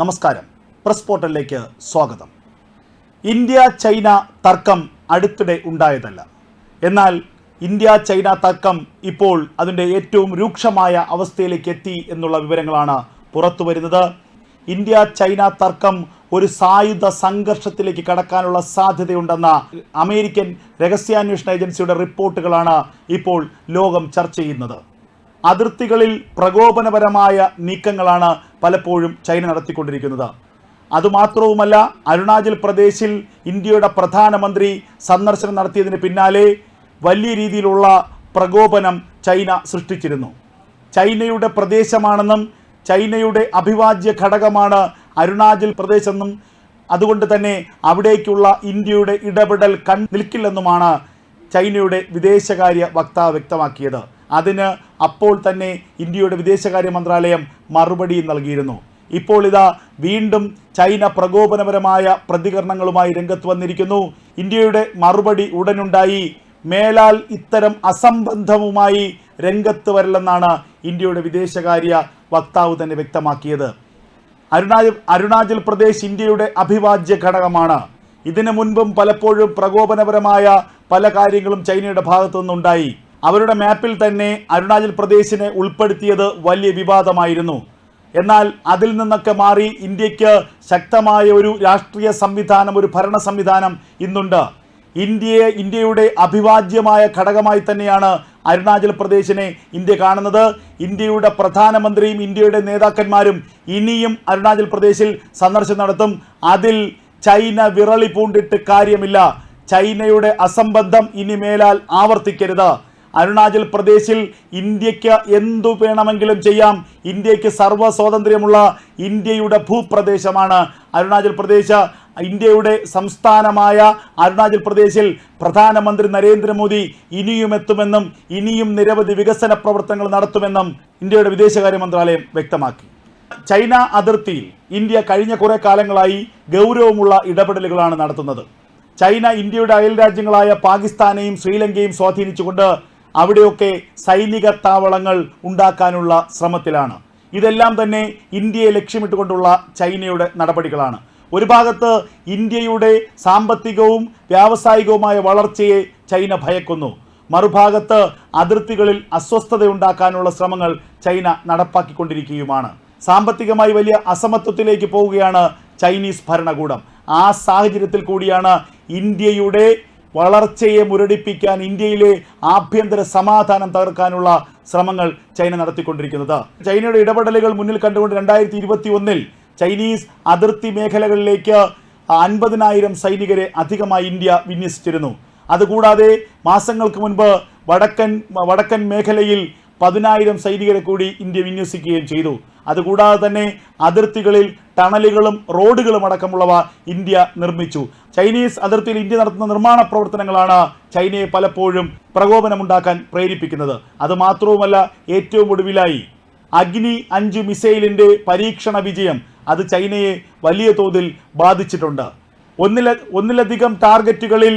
നമസ്കാരം. പ്രസ് പോർട്ടലിലേക്ക് സ്വാഗതം. ഇന്ത്യ ചൈന തർക്കം അടുത്തിടെ ഉണ്ടായതല്ല. എന്നാൽ ഇന്ത്യ ചൈന തർക്കം ഇപ്പോൾ അതിന്റെ ഏറ്റവും രൂക്ഷമായ അവസ്ഥയിലേക്ക് എത്തി എന്നുള്ള വിവരങ്ങളാണ് പുറത്തു വരുന്നത്. ഇന്ത്യ ചൈന തർക്കം ഒരു സായുധ സംഘർഷത്തിലേക്ക് കടക്കാനുള്ള സാധ്യതയുണ്ടെന്ന അമേരിക്കൻ രഹസ്യാന്വേഷണ ഏജൻസിയുടെ റിപ്പോർട്ടുകളാണ് ഇപ്പോൾ ലോകം ചർച്ച ചെയ്യുന്നത്. അതിർത്തികളിൽ പ്രകോപനപരമായ നീക്കങ്ങളാണ് പലപ്പോഴും ചൈന നടത്തിക്കൊണ്ടിരിക്കുന്നത്. അതുമാത്രവുമല്ല അരുണാചൽ പ്രദേശിൽ ഇന്ത്യയുടെ പ്രധാനമന്ത്രി സന്ദർശനം നടത്തിയതിന് പിന്നാലെ വലിയ രീതിയിലുള്ള പ്രകോപനം ചൈന സൃഷ്ടിച്ചിരുന്നു. ചൈനയുടെ പ്രദേശമാണെന്നും ചൈനയുടെ അഭിവാജ്യ ഘടകമാണ് അരുണാചൽ പ്രദേശെന്നും അതുകൊണ്ട് തന്നെ അവിടേക്കുള്ള ഇന്ത്യയുടെ ഇടപെടൽ കൺ നിൽക്കില്ലെന്നുമാണ് ചൈനയുടെ വിദേശകാര്യ വക്താവ് വ്യക്തമാക്കിയത്. അതിന് അപ്പോൾ തന്നെ ഇന്ത്യയുടെ വിദേശകാര്യ മന്ത്രാലയം മറുപടി നൽകിയിരുന്നു. ഇപ്പോൾ ഇതാ വീണ്ടും ചൈന പ്രകോപനപരമായ പ്രതികരണങ്ങളുമായി രംഗത്ത് വന്നിരിക്കുന്നു. ഇന്ത്യയുടെ മറുപടി ഉടനുണ്ടായി. മേലാൽ ഇത്തരം അസംബന്ധവുമായി രംഗത്ത് വരില്ലെന്നാണ് ഇന്ത്യയുടെ വിദേശകാര്യ വക്താവ് തന്നെ വ്യക്തമാക്കിയത്. അരുണാചൽ അരുണാചൽ പ്രദേശ് ഇന്ത്യയുടെ അഭിവാജ്യ ഘടകമാണ്. ഇതിനു മുൻപും പലപ്പോഴും പ്രകോപനപരമായ പല കാര്യങ്ങളും ചൈനയുടെ ഭാഗത്തു നിന്നുണ്ടായി അവരുടെ മാപ്പിൽ തന്നെ അരുണാചൽ പ്രദേശിനെ ഉൾപ്പെടുത്തിയത് വലിയ വിവാദമായിരുന്നു. എന്നാൽ അതിൽ നിന്നൊക്കെ മാറി ഇന്ത്യയ്ക്ക് ശക്തമായ ഒരു രാഷ്ട്രീയ സംവിധാനം ഒരു ഭരണ സംവിധാനം ഇന്നുണ്ട്. ഇന്ത്യയെ ഇന്ത്യയുടെ അഭിവാജ്യമായ ഘടകമായി തന്നെയാണ് അരുണാചൽ പ്രദേശിനെ ഇന്ത്യ കാണുന്നത്. ഇന്ത്യയുടെ പ്രധാനമന്ത്രിയും ഇന്ത്യയുടെ നേതാക്കന്മാരും ഇനിയും അരുണാചൽ പ്രദേശിൽ സന്ദർശനം നടത്തും. അതിൽ ചൈന വിറളി പൂണ്ടിട്ട് കാര്യമില്ല. ചൈനയുടെ അസംബന്ധം ഇനി മേലാൽ ആവർത്തിക്കരുത്. അരുണാചൽ പ്രദേശിൽ ഇന്ത്യയ്ക്ക് എന്തു വേണമെങ്കിലും ചെയ്യാം. ഇന്ത്യയ്ക്ക് സർവ സ്വാതന്ത്ര്യമുള്ള ഇന്ത്യയുടെ ഭൂപ്രദേശമാണ് അരുണാചൽ പ്രദേശ്. ഇന്ത്യയുടെ സംസ്ഥാനമായ അരുണാചൽ പ്രദേശിൽ പ്രധാനമന്ത്രി നരേന്ദ്രമോദി ഇനിയും എത്തുമെന്നും ഇനിയും നിരവധി വികസന പ്രവർത്തനങ്ങൾ നടത്തുമെന്നും ഇന്ത്യയുടെ വിദേശകാര്യ മന്ത്രാലയം വ്യക്തമാക്കി. ചൈന അതിർത്തിയിൽ ഇന്ത്യ കഴിഞ്ഞ കുറെ കാലങ്ങളായി ഗൗരവമുള്ള ഇടപെടലുകളാണ് നടത്തുന്നത്. ചൈന ഇന്ത്യയുടെ അയൽ രാജ്യങ്ങളായ പാകിസ്ഥാനെയും ശ്രീലങ്കയും സ്വാധീനിച്ചുകൊണ്ട് അവിടെയൊക്കെ സൈനിക താവളങ്ങൾ ഉണ്ടാക്കാനുള്ള ശ്രമത്തിലാണ്. ഇതെല്ലാം തന്നെ ഇന്ത്യയെ ലക്ഷ്യമിട്ടുകൊണ്ടുള്ള ചൈനയുടെ നടപടികളാണ്. ഒരു ഭാഗത്ത് ഇന്ത്യയുടെ സാമ്പത്തികവും വ്യാവസായികവുമായ വളർച്ചയെ ചൈന ഭയക്കുന്നു. മറുഭാഗത്ത് അതിർത്തികളിൽ അസ്വസ്ഥതയുണ്ടാക്കാനുള്ള ശ്രമങ്ങൾ ചൈന നടപ്പാക്കിക്കൊണ്ടിരിക്കുകയുമാണ്. സാമ്പത്തികമായി വലിയ അസമത്വത്തിലേക്ക് പോവുകയാണ് ചൈനീസ് ഭരണകൂടം. ആ സാഹചര്യത്തിൽ കൂടിയാണ് ഇന്ത്യയുടെ വളർച്ചയെ മുരടിപ്പിക്കാൻ ഇന്ത്യയിലെ ആഭ്യന്തര സമാധാനം തകർക്കാനുള്ള ശ്രമങ്ങൾ ചൈന നടത്തിക്കൊണ്ടിരിക്കുന്നത്. ചൈനയുടെ ഇടപെടലുകൾ മുന്നിൽ കണ്ടുകൊണ്ട് രണ്ടായിരത്തി ഇരുപത്തി ഒന്നിൽ ചൈനീസ് അതിർത്തി മേഖലകളിലേക്ക് അൻപതിനായിരം സൈനികരെ അധികമായി ഇന്ത്യ വിന്യസിച്ചിരുന്നു. അതുകൂടാതെ മാസങ്ങൾക്ക് മുൻപ് വടക്കൻ വടക്കൻ മേഖലയിൽ പതിനായിരം സൈനികരെ കൂടി ഇന്ത്യ വിന്യസിക്കുകയും ചെയ്തു. അതുകൂടാതെ തന്നെ അതിർത്തികളിൽ ടണലുകളും റോഡുകളും അടക്കമുള്ളവ ഇന്ത്യ നിർമ്മിച്ചു. ചൈനീസ് അതിർത്തിയിൽ ഇന്ത്യ നടത്തുന്ന നിർമ്മാണ പ്രവർത്തനങ്ങളാണ് ചൈനയെ പലപ്പോഴും പ്രകോപനമുണ്ടാക്കാൻ പ്രേരിപ്പിക്കുന്നത്. അത് മാത്രവുമല്ല ഏറ്റവും ഒടുവിലായി അഗ്നി അഞ്ച് മിസൈലിന്റെ പരീക്ഷണ വിജയം അത് ചൈനയെ വലിയ തോതിൽ ബാധിച്ചിട്ടുണ്ട്. ഒന്നില ഒന്നിലധികം ടാർഗറ്റുകളിൽ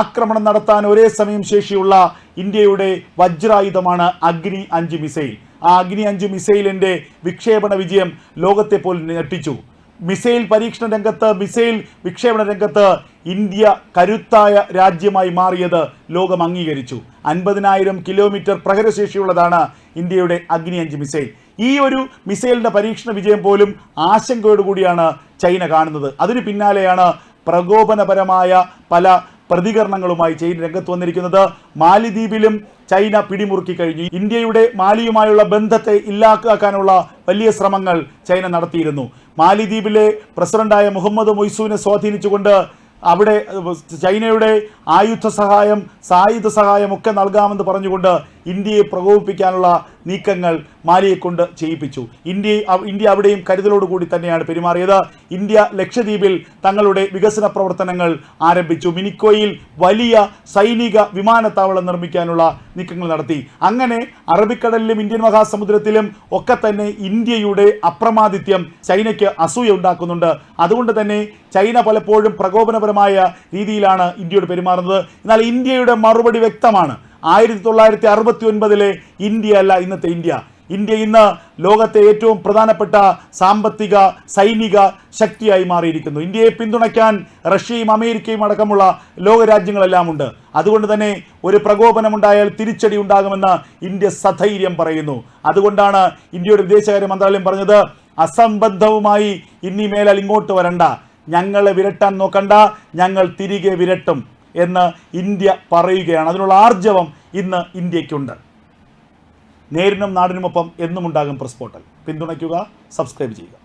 ആക്രമണം നടത്താൻ ഒരേ സമയം ശേഷിയുള്ള ഇന്ത്യയുടെ വജ്രായുധമാണ് അഗ്നി അഞ്ച് മിസൈൽ. ആ അഗ്നി അഞ്ച് മിസൈലിന്റെ വിക്ഷേപണ വിജയം ലോകത്തെ പോലും ഞെട്ടിച്ചു. മിസൈൽ പരീക്ഷണ രംഗത്ത് മിസൈൽ വിക്ഷേപണ രംഗത്ത് ഇന്ത്യ കരുത്തായ രാജ്യമായി മാറിയത് ലോകം അംഗീകരിച്ചു. അൻപതിനായിരം കിലോമീറ്റർ പ്രഹരശേഷിയുള്ളതാണ് ഇന്ത്യയുടെ അഗ്നി അഞ്ച് മിസൈൽ. ഈ ഒരു മിസൈലിന്റെ പരീക്ഷണ വിജയം പോലും ആശങ്കയോടുകൂടിയാണ് ചൈന കാണുന്നത്. അതിന് പിന്നാലെയാണ് പ്രകോപനപരമായ പല പ്രതികരണങ്ങളുമായി ചൈന രംഗത്ത് വന്നിരിക്കുന്നത്. മാലിദ്വീപിലും ചൈന പിടിമുറുക്കി കഴിഞ്ഞു. ഇന്ത്യയുടെ മാലിയുമായുള്ള ബന്ധത്തെ ഇല്ലാക്കാനുള്ള വലിയ ശ്രമങ്ങൾ ചൈന നടത്തിയിരുന്നു. മാലിദ്വീപിലെ പ്രസിഡന്റായ മുഹമ്മദ് മൊയ്സൂനെ സ്വാധീനിച്ചുകൊണ്ട് അവിടെ ചൈനയുടെ ആയുധ സഹായം സായുധ സഹായം ഒക്കെ നൽകാമെന്ന് പറഞ്ഞുകൊണ്ട് ഇന്ത്യയെ പ്രകോപിപ്പിക്കാനുള്ള നീക്കങ്ങൾ മാലിയെ കൊണ്ട് ചെയ്യിപ്പിച്ചു. ഇന്ത്യ ഇന്ത്യ അവിടെയും കരുതലോടുകൂടി തന്നെയാണ് പെരുമാറിയത്. ഇന്ത്യ ലക്ഷദ്വീപിൽ തങ്ങളുടെ വികസന പ്രവർത്തനങ്ങൾ ആരംഭിച്ചു. മിനിക്കോയിൽ വലിയ സൈനിക വിമാനത്താവളം നിർമ്മിക്കാനുള്ള നീക്കങ്ങൾ നടത്തി. അങ്ങനെ അറബിക്കടലിലും ഇന്ത്യൻ മഹാസമുദ്രത്തിലും ഒക്കെ തന്നെ ഇന്ത്യയുടെ അപ്രമാദിത്യം ചൈനയ്ക്ക് അസൂയ ഉണ്ടാക്കുന്നുണ്ട്. അതുകൊണ്ട് തന്നെ ചൈന പലപ്പോഴും പ്രകോപനപരമായ രീതിയിലാണ് ഇന്ത്യയോട് പെരുമാറുന്നത്. എന്നാൽ ഇന്ത്യയുടെ മറുപടി വ്യക്തമാണ്. ആയിരത്തി തൊള്ളായിരത്തി അറുപത്തി ഒൻപതിലെ ഇന്ത്യ അല്ല ഇന്നത്തെ ഇന്ത്യ. ഇന്ത്യ ഇന്ന് ലോകത്തെ ഏറ്റവും പ്രധാനപ്പെട്ട സാമ്പത്തിക സൈനിക ശക്തിയായി മാറിയിരിക്കുന്നു. ഇന്ത്യയെ പിന്തുണയ്ക്കാൻ റഷ്യയും അമേരിക്കയും അടക്കമുള്ള ലോകരാജ്യങ്ങളെല്ലാം ഉണ്ട്. അതുകൊണ്ട് തന്നെ ഒരു പ്രകോപനമുണ്ടായാൽ തിരിച്ചടി ഉണ്ടാകുമെന്ന് ഇന്ത്യ സധൈര്യം പറയുന്നു. അതുകൊണ്ടാണ് ഇന്ത്യയുടെ വിദേശകാര്യ മന്ത്രാലയം പറഞ്ഞത് അസംബന്ധവുമായി ഇനി മേലാൽ ഇങ്ങോട്ട് വരണ്ട. ഞങ്ങളെ വിരട്ടാൻ നോക്കണ്ട. ഞങ്ങൾ തിരികെ വിരട്ടും. എന്ന് ഇന്ത്യ പറയുകയാണ്. അതിനുള്ള ആർജവം ഇന്ന് ഇന്ത്യക്കുണ്ട് നേരിനും നാടിനുമൊപ്പം എന്നും ഉണ്ടാകും പ്രസ് പോർട്ടൽ പിന്തുണയ്ക്കുക സബ്സ്ക്രൈബ് ചെയ്യുക.